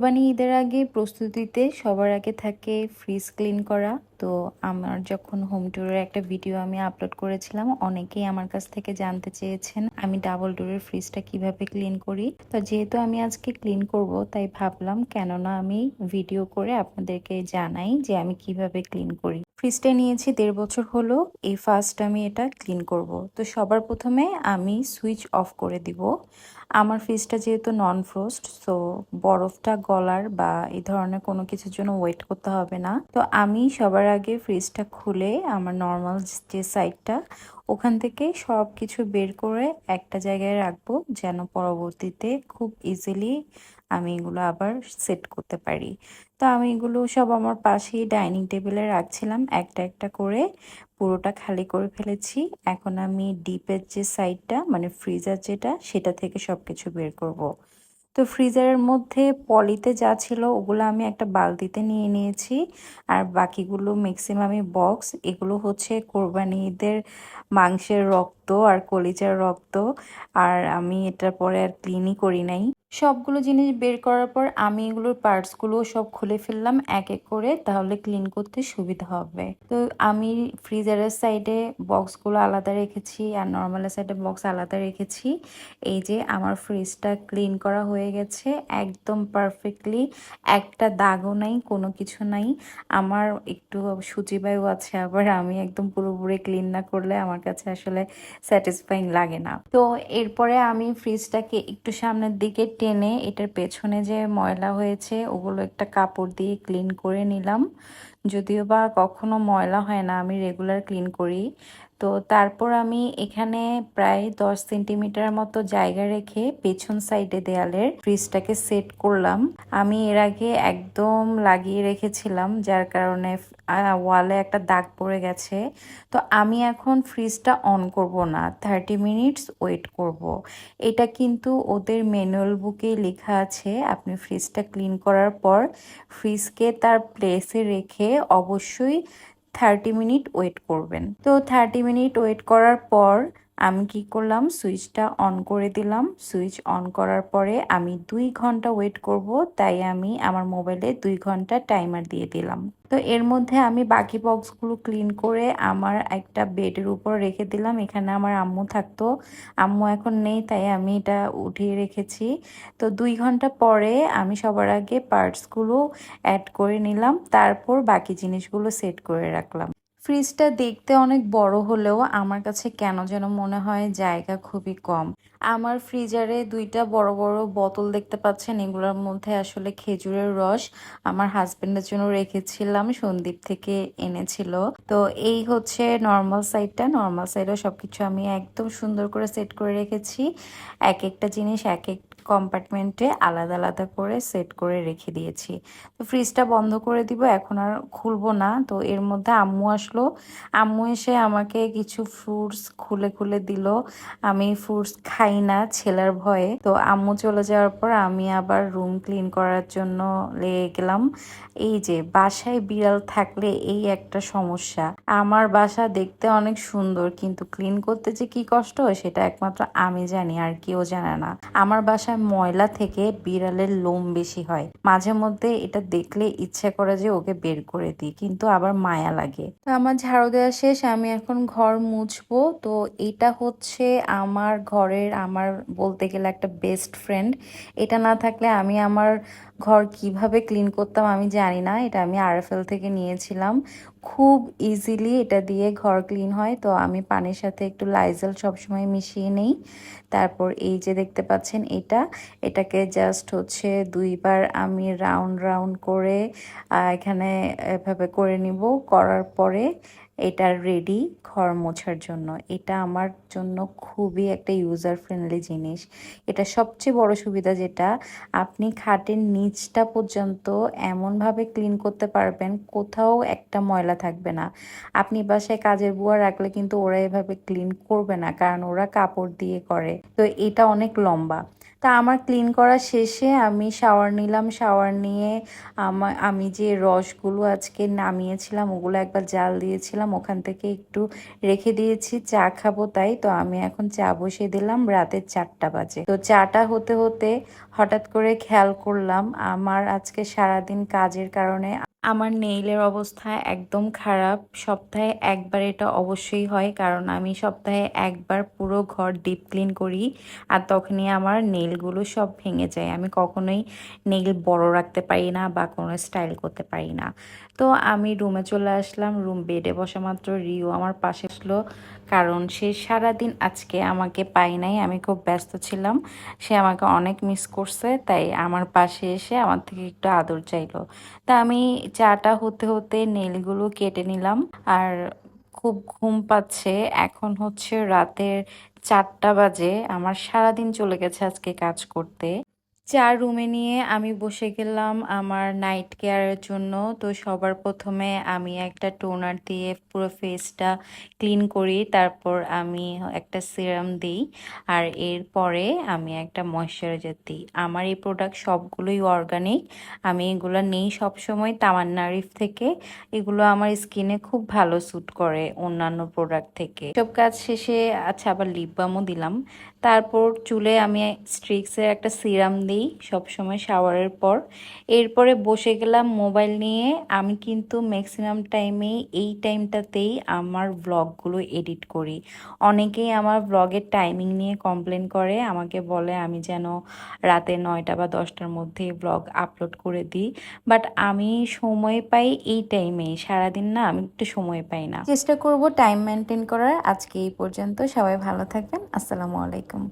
কোরবানি ঈদের আগে প্রস্তুতিতে সবার আগে থাকে ফ্রিজ ক্লিন করা। তো আমার যখন হোম ট্যুরের একটা ভিডিও আমি আপলোড করেছিলাম, অনেকেই আমার কাছ থেকে জানতে চেয়েছেন আমি ডাবল ডোরের ফ্রিজটা কীভাবে ক্লিন করি। তো যেহেতু আমি আজকে ক্লিন করব, তাই ভাবলাম কেননা আমি ভিডিও করে আপনাদেরকে জানাই যে আমি কীভাবে ক্লিন করি। ফ্রিজটা নিয়েছি দেড় বছর হলো, এই ফার্স্ট আমি এটা ক্লিন করব। তো সবার প্রথমে আমি সুইচ অফ করে দিব। আমার ফ্রিজটা যেহেতু নন ফ্রোস্ট সো বরফটা গলার বা এই ধরনের কোনো কিছুর জন্য ওয়েট করতে হবে না। তো আমি সবার আগে ফ্রিজটা খুলে আমার নর্মাল যে সাইডটা ওখান থেকে সব কিছু বের করে একটা জায়গায় রাখব যেন পরবর্তীতে খুব ইজিলি আমি এগুলো আবার সেট করতে পারি তো আমি এগুলো সব আমার পাশেই ডাইনিং টেবিলে রাখছিলাম, একটা একটা করে পুরোটা খালি করে ফেলেছি এখন আমি ডিপের যে সাইডটা মানে ফ্রিজার যেটা, সেটা থেকে সব কিছু বের করব। তো ফ্রিজারের মধ্যে পলিতে যা ছিল ওগুলো আমি একটা বালতিতে নিয়ে নিয়েছি। আর বাকিগুলো ম্যাক্সিমামই বক্স এগুলো হচ্ছে কোরবানিদের মাংসের রক্ত আর কলিজার রক্ত। আর আমি এটার পরে আর ক্লিনই করি নাই। সবগুলো জিনিস বের করার পর আমি এগুলোর পার্টসগুলো সব খুলে ফেললাম, এক এক করে, তাহলে ক্লিন করতে সুবিধা হবে। তো আমি ফ্রিজারের সাইডে বক্সগুলো আলাদা রেখেছি আর নর্মালের সাইডে বক্স আলাদা রেখেছি। এই যে আমার ফ্রিজটা ক্লিন করা হয়ে গেছে, একদম পারফেক্টলি, একটা দাগও নাই, কোনো কিছু নাই। আমার একটু সূচিবায়ু আছে, আবার আমি একদম পুরোপুরি ক্লিন না করলে আমার কাছে আসলে স্যাটিসফাইং লাগে না। তো এরপরে আমি ফ্রিজটাকে একটু সামনের দিকে টেনে এটার পেছনে যে ময়লা হয়েছে, ওগুলো একটা কাপড় দিয়ে ক্লিন করে নিলাম। যদিও বা কখনো ময়লা হয় না, আমি রেগুলার ক্লিন করি। তো তারপর আমি এখানে প্রায় দশ সেন্টিমিটার মতো জায়গা রেখে পেছন সাইডে দেয়ালের ফ্রিজটাকে সেট করলাম আমি এর আগে একদম লাগিয়ে রেখেছিলাম, যার কারণে ওয়ালে একটা দাগ পড়ে গেছে তো আমি এখন ফ্রিজটা অন করব না, থার্টি মিনিটস ওয়েট করব। এটা কিন্তু ওদের ম্যানুয়াল বুকে লেখা আছে, আপনি ফ্রিজটা ক্লিন করার পর ফ্রিজকে তার প্লেসে রেখে অবশ্যই থার্টি মিনিট ওয়েট করবেন। তো থার্টি মিনিট ওয়েট করার পর আমি কি করলাম? সুইচটা অন করে দিলাম। সুইচ অন করার পরে আমি দুই ঘণ্টা ওয়েট করব, তাই আমি আমার মোবাইলে দুই ঘণ্টা টাইমার দিয়ে দিলাম। তো এর মধ্যে আমি বাকি বক্সগুলো ক্লিন করে আমার একটা বেডের উপর রেখে দিলাম। এখানে আমার আম্মু থাকতো। আম্মু এখন নেই, তাই আমি এটা উঠিয়ে রেখেছি। তো দুই ঘণ্টা পরে আমি সবার আগে পার্টসগুলো অ্যাড করে নিলাম। তারপর বাকি জিনিসগুলো সেট করে রাখলাম। ফ্রিজটা দেখতে অনেক বড় হলেও আমার কাছে কেন যেন মনে হয় জায়গা খুবই কম। আমার ফ্রিজারে দুইটা বড় বড় বোতল দেখতে পাচ্ছেন, এগুলোর মধ্যে আসলে খেজুরের রস আমার হাজবেন্ডের জন্য রেখেছিলাম, সন্দীপ থেকে এনেছিল। তো এই হচ্ছে নর্মাল সাইডটা নর্মাল সাইডে সবকিছু আমি একদম সুন্দর করে সেট করে রেখেছি। এক একটা জিনিস এক এক কম্পার্টমেন্টে আলাদা আলাদা করে সেট করে রেখে দিয়েছি। তো ফ্রিজটা বন্ধ করে দিব, এখন আর খুলবো না। তো এর মধ্যে আম্মু আসলো। আম্মু এসে আমাকে কিছু ফ্রুটস খুলে খুলে দিল। আমি ফ্রুটস খাই না, ছেলের ভয়ে। তো আম্মু চলে যাওয়ার পর আমি আবার রুম ক্লিন করার জন্য লেগে গেলাম। এই যে, বাসায় বিড়াল থাকলে এই একটা সমস্যা। আমার বাসা দেখতে অনেক সুন্দর, কিন্তু ক্লিন করতে যে কি কষ্ট, সেটা একমাত্র আমি জানি, আর কেউ জানে না। আমার বাসায় ময়লা থেকে বিড়ালের লোম বেশি হয়। মাঝে মধ্যে এটা দেখলে ইচ্ছে করে যে ওকে বের করে দিই, কিন্তু আবার মায়া লাগে। তো আমার ঝাড়ু দেওয়া শেষ, আমি এখন ঘর মুছবো। তো এটা হচ্ছে আমার ঘরের, আমার বলতে গেলে একটা বেস্ট ফ্রেন্ড এটা না থাকলে আমি আমার ঘর কীভাবে ক্লিন করতাম আমি জানি না। এটা আমি আরএফএল থেকে নিয়েছিলাম। খুব ইজিলি এটা দিয়ে ঘর ক্লিন হয়। তো আমি পানির সাথে একটু লাইজেল সবসময় মিশিয়ে নেই। তারপর এই যে দেখতে পাচ্ছেন এটা, এটাকে জাস্ট হচ্ছে দুইবার আমি রাউন্ড রাউন্ড করে এখানে এভাবে করে নিব। করার পরে এটা রেডি ঘর মোছার জন্য। এটা আমার জন্য খুবই একটা ইউজার ফ্রেন্ডলি জিনিস। এটা সবচেয়ে বড় সুবিধা যেটা, আপনি খাটের নিচটা পর্যন্ত এমনভাবে ক্লিন করতে পারবেন, কোথাও একটা ময়লা থাকবে না। আপনি বাসায় কাজের বুয়া রাখলে কিন্তু ওরা এভাবে ক্লিন করবে না, কারণ ওরা কাপড় দিয়ে করে। তো এটা অনেক লম্বা। তা আমার ক্লিন করা শেষে আমি শাওয়ার নিলাম শাওয়ার নিয়ে আমার আমি যে রসগুলো আজকে নামিয়েছিলাম, ওগুলো একবার জাল দিয়েছিলাম, ওখান থেকে একটু রেখে দিয়েছি, চা খাব তাই, তো আমি এখন চা বসিয়ে দিলাম রাতের চারটা বাজে। তো চাটা হতে হতে হঠাৎ করে খেয়াল করলাম, আমার আজকে সারাদিন কাজের কারণে আমার নেইলের অবস্থা একদম খারাপ। সপ্তাহে একবার এটা অবশ্যই হয়, কারণ আমি সপ্তাহে একবার পুরো ঘর ডিপ ক্লিন করি আর তখনই আমার নেইলগুলো সব ভেঙে যায়। আমি কখনোই নেইল বড় রাখতে পারি না বা কোনো স্টাইল করতে পারি না। তো আমি রুমে চলে আসলাম রুম বেডে বসা মাত্র রিও আমার পাশে আসলো। কারণ সে সারাদিন আজকে আমাকে পাই নাই, আমি খুব ব্যস্ত ছিলাম। সে আমাকে অনেক মিস করছে, তাই আমার পাশে এসে আমার থেকে একটু আদর চাইলো। তা আমি চাটা হতে হতে নেলগুলো কেটে নিলাম আর খুব ঘুম পাচ্ছে। এখন হচ্ছে রাতের চারটা বাজে, আমার সারাদিন চলে গেছে আজকে কাজ করতে। চা রুমে নিয়ে আমি বসে গেলাম আমার নাইট কেয়ারের জন্য। তো সবার প্রথমে আমি একটা টোনার দিয়ে পুরো ফেসটা ক্লিন করি, তারপর আমি একটা সিরাম দিই, আর এরপরে আমি একটা ময়শ্চারাইজার দিই। আমার এই প্রোডাক্ট সবগুলোই অর্গানিক আমি এগুলো নেই সবসময় তামান্না রিফ থেকে। এগুলো আমার স্কিনে খুব ভালো স্যুট করে অন্যান্য প্রোডাক্ট থেকে। সব কাজ শেষে আচ্ছা আবার লিপ বামও দিলাম। তারপর চুলে আমি স্ট্রিক্সের একটা সিরাম দিই সবসময় শাওয়ারের পর। এরপরে বসে গেলাম মোবাইল নিয়ে। আমি কিন্তু ম্যাক্সিমাম টাইমে এই টাইমটাতেই আমার ব্লগগুলো এডিট করি। অনেকেই আমার ব্লগের টাইমিং নিয়ে কমপ্লেন করে, আমাকে বলে আমি যেন রাতে নয়টা বা দশটার মধ্যে ব্লগ আপলোড করে দিই। বাট আমি সময় পাই এই টাইমে সারাদিন না আমি একটু সময় পাই না। চেষ্টা করব টাইম মেনটেন করার। আজকে এই পর্যন্ত সবাই ভালো থাকবেন। আসসালামু আলাইকুম। வணக்கம்